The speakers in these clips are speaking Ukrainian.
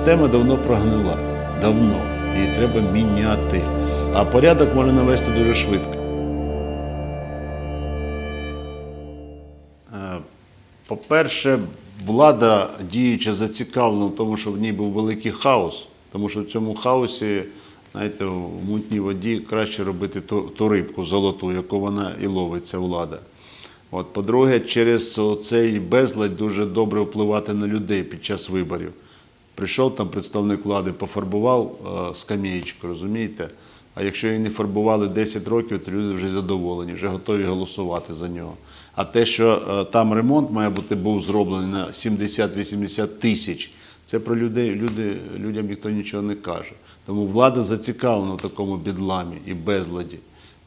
Система давно прогнила. Давно. Її треба міняти. А порядок можна навести дуже швидко. Е, По-перше, влада діюча зацікавлена в тому, щоб в ній був великий хаос, тому що в цьому хаосі, знаєте, в мутній воді краще робити ту, ту рибку золоту, яку вона і ловиться влада. По-друге, через цей безладь дуже добре впливати на людей під час виборів. Прийшов там представник влади, пофарбував е, скам'яєчку, розумієте? А якщо її не фарбували 10 років, то люди вже задоволені, вже готові голосувати за нього. А те, що е, там ремонт має бути був зроблений на 70-80 тисяч, це про людей, люди, людям ніхто нічого не каже. Тому влада зацікавлена в такому підламі і безладі.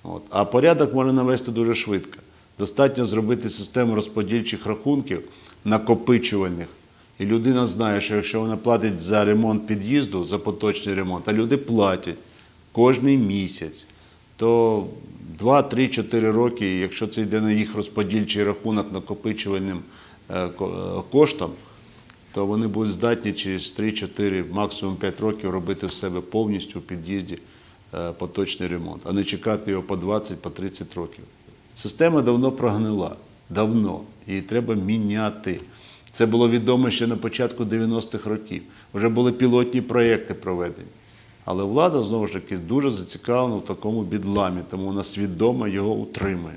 От. А порядок можна навести дуже швидко. Достатньо зробити систему розподільчих рахунків накопичувальних. І людина знає, що якщо вона платить за ремонт під'їзду, за поточний ремонт, а люди платять кожний місяць, то 2, 3, 4 роки, якщо це йде на їх розподільчий рахунок накопичувальним е, е, коштом, то вони будуть здатні через 3-4, максимум 5 років робити в себе повністю в під'їзді е, поточний ремонт, а не чекати його по 20, по 30 років. Система давно прогнила. Давно. Її треба міняти. Це було відомо ще на початку 90-х років. Вже були пілотні проєкти проведені. Але влада знову ж таки дуже зацікавлена в такому бідламі, тому вона свідомо його утримує.